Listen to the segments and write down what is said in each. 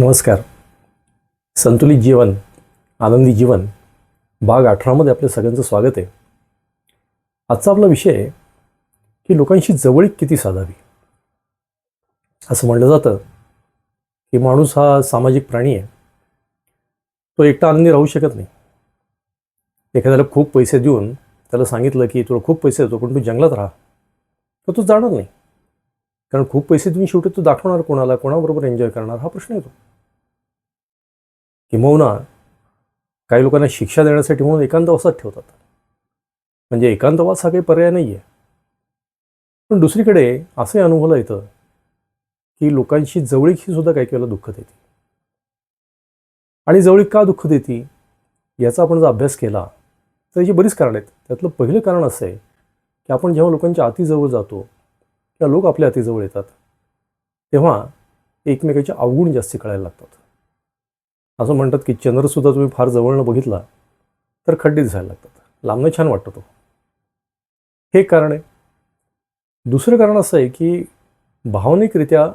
नमस्कार. संतुलित जीवन आनंदी जीवन भाग अठरामध्ये आपल्या सगळ्यांचं स्वागत आहे. आजचा आपला विषय आहे की लोकांशी जवळीक किती साधावी? असं म्हणलं जातं की माणूस हा सामाजिक प्राणी आहे. तो एकटा आनंदी राहू शकत नाही. एखाद्याला खूप पैसे देऊन त्याला सांगितलं की तुला खूप पैसे देतो पण तू जंगलात राहा. तर तो जाणार नाही. कारण खूप पैसे तुम्ही शेवटी तो दाखवणार कोणाला कोणाबरोबर एन्जॉय करणार हा प्रश्न येतो. किंबहुना काही लोकांना शिक्षा देण्यासाठी म्हणून एकांतवासात ठेवतात. म्हणजे एकांतवास हा काही पर्याय नाही आहे पण दुसरीकडे असंही अनुभवला येतं की लोकांशी जवळीक ही सुद्धा काही वेळेला दुःख देते. आणि जवळीक का दुःख देते? याचा आपण जर अभ्यास केला तर याची बरीच कारणं आहेत. त्यातलं पहिलं कारण असं आहे की आपण जेव्हा लोकांच्या अतिजवळ जातो किंवा लोक आपल्या अतिजवळ येतात तेव्हा एकमेकाचे अवगुण जास्त कळायला लागतात. असं म्हणतात की चंद्रसुद्धा तुम्ही फार जवळनं बघितला तर खड्डे दिसायला लागतात. लांबणं छान वाटतं तो. हे कारण आहे. दुसरं कारण असं आहे की भावनिकरित्या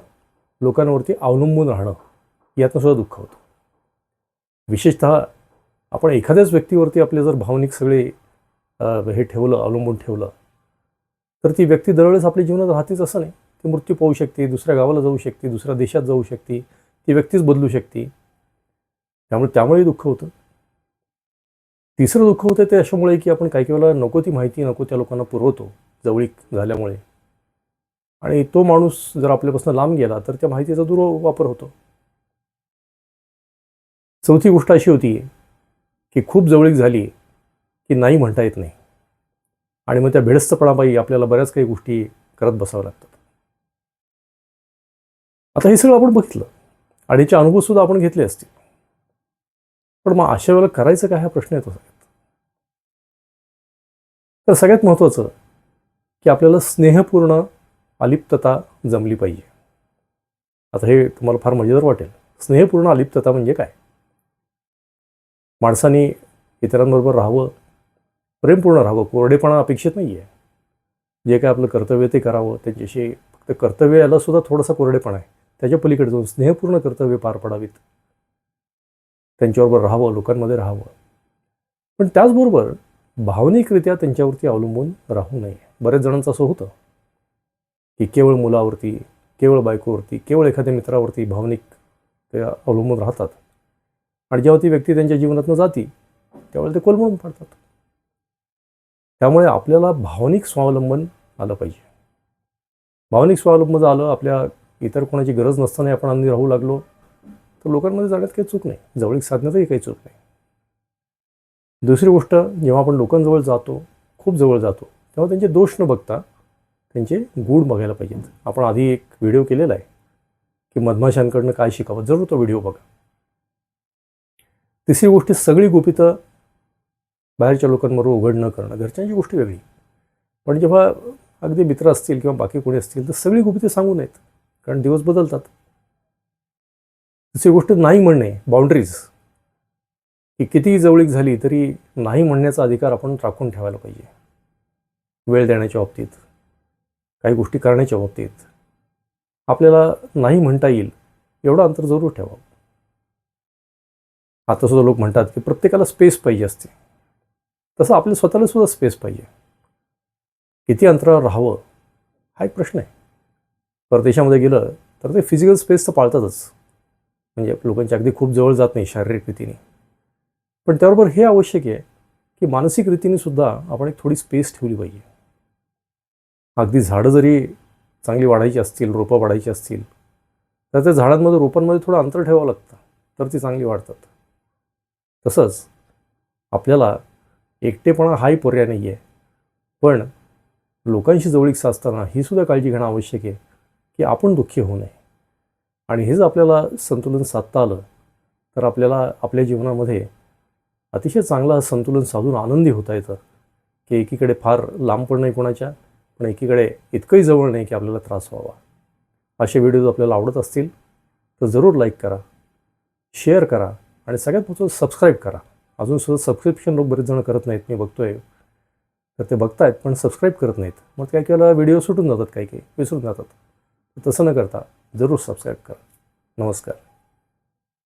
लोकांवरती अवलंबून राहणं यातनंसुद्धा दुःख होतं. विशेषतः आपण एखाद्याच व्यक्तीवरती आपले जर भावनिक सगळे हे ठेवलं अवलंबून ठेवलं तर ती व्यक्ती दरवेळेस आपल्या जीवनात राहतेच असं नाही. ती मृत्यू पाहू शकते दुसऱ्या गावाला जाऊ शकते दुसऱ्या देशात जाऊ शकते ती व्यक्तीच बदलू शकते. त्यामुळे त्यामुळे दुःख होतं. तिसरं दुःख होतं ते अशामुळे की आपण काही काही वेळेला नको ती माहिती नको त्या लोकांना पुरवतो जवळीक झाल्यामुळे. आणि तो माणूस जर आपल्यापासून लांब गेला तर त्या माहितीचा दुर्वापर होतो. चौथी गोष्ट अशी होती की खूप जवळीक झाली की नाही म्हणता येत नाही. आणि मग त्या भेडस्तपणापायी आपल्याला बऱ्याच काही गोष्टी करत बसाव्या लागतात आता हे सगळं आपण बघितलं. आणि याचे अनुभवसुद्धा आपण घेतले असतील. पण मग अशा वेळेला करायचं काय हा प्रश्न येतो सगळ्यात? तर सगळ्यात महत्त्वाचं की आपल्याला स्नेहपूर्ण अलिप्तता जमली पाहिजे. आता हे तुम्हाला फार मजेदार वाटेल. स्नेहपूर्ण अलिप्तता म्हणजे काय? माणसाने इतरांबरोबर राहावं प्रेमपूर्ण राहावं कोरडेपणा अपेक्षित नाही आहे जे काय आपलं कर्तव्य ते करावं. त्यांच्याशी फक्त कर्तव्य याला सुद्धा थोडासा कोरडेपणा आहे. त्याच्या पलीकडे जाऊन स्नेहपूर्ण कर्तव्य पार पडावीत. त्यांच्याबरोबर राहावं लोकांमध्ये राहावं. पण त्याचबरोबर भावनिकरित्या त्यांच्यावरती अवलंबून राहू नये. बऱ्याच जणांचं असं होतं की केवळ मुलावरती केवळ बायकोवरती केवळ एखाद्या मित्रावरती भावनिक ते अवलंबून राहतात. आणि जेव्हा ती व्यक्ती त्यांच्या जीवनातनं जाती त्यावेळेला ते कोलमळून पाडतात. त्यामुळे आपल्याला भावनिक स्वावलंबन आलं पाहिजे. भावनिक स्वावलंबन आलं आपल्या इतर कोणाची गरज नसताना आपण आनंदी राहू लागलो तर लोकांमध्ये जाण्यात काही चूक नाही. जवळीक साधण्यातही काही चूक नाही. दुसरी गोष्ट जेव्हा आपण लोकांजवळ जातो खूप जवळ जातो तेव्हा त्यांचे दोष न बघता त्यांचे गुण बघायला पाहिजेत. आपण आधी एक व्हिडिओ केलेला आहे की मधमाशांकडनं काय शिकावं जरूर तो व्हिडिओ बघा. तिसरी गोष्ट सगळी गुपितं बाहेरच्या लोकांबरोबर उघड न करणं घरच्यांची गोष्ट वेगळी. पण जेव्हा अगदी मित्र असतील किंवा बाकी कोणी असतील तर सगळी गुपिते सांगू नयेत कारण दिवस बदलतात. दुसरी गोष्ट नाही म्हणणे बाउंड्रीज की कितीही जवळीक झाली तरी नाही म्हणण्याचा अधिकार आपण राखून ठेवायला पाहिजे. वेळ देण्याच्या बाबतीत काही गोष्टी करण्याच्या बाबतीत. आपल्याला नाही म्हणता येईल एवढं अंतर जरूर ठेवावं आता सुद्धा लोक म्हणतात की प्रत्येकाला स्पेस पाहिजे असते. तसं आपल्या स्वतःला सुद्धा स्पेस पाहिजे. किती अंतरावर राहावं हा एक प्रश्न आहे. परदेशामध्ये गेलं तर ते फिजिकल स्पेस तर पाळतातच. म्हणजे लोकांच्या अगदी खूप जवळ जात नाही शारीरिक रीतीने. पण त्याबरोबर हे आवश्यक आहे की मानसिक रीतीने सुद्धा आपण एक थोडी स्पेस ठेवली पाहिजे. अगदी झाडं जरी चांगली वाढायची असतील रोपं वाढायची असतील तर त्या झाडांमध्ये रोपांमध्ये थोडं अंतर ठेवावं लागतं तर ती चांगली वाढतात. तसंच आपल्याला एकटेपणा हाही पर्याय नाही आहे पण लोकांशी जवळीक साधताना ही सुद्धा काळजी घेणं आवश्यक आहे की आपण दुःखी होऊ नये. आणि हे जर आपल्याला संतुलन साधता आलं तर आपल्याला आपल्या जीवनामध्ये अतिशय चांगलं संतुलन साधून आनंदी होता येतं की एकीकडे फार लांब पण नाही कोणाच्या पण एकीकडे इतकंही जवळ नाही की आपल्याला त्रास व्हावा. असे व्हिडिओज आपल्याला आवडत असतील तर जरूर लाईक करा शेअर करा आणि सगळ्यात महत्त्वाचं सबस्क्राईब करा. अजून सुद्धा सबस्क्रिप्शन लोक बरेच जण करत नाहीत मी बघतोय. तर ते बघतायत पण सबस्क्राईब करत नाहीत. मग काही काही वेळा व्हिडिओ सुटून जातात काही काही विसरून जातात. तसं न करता जरूर सबस्क्राईब करा. नमस्कार.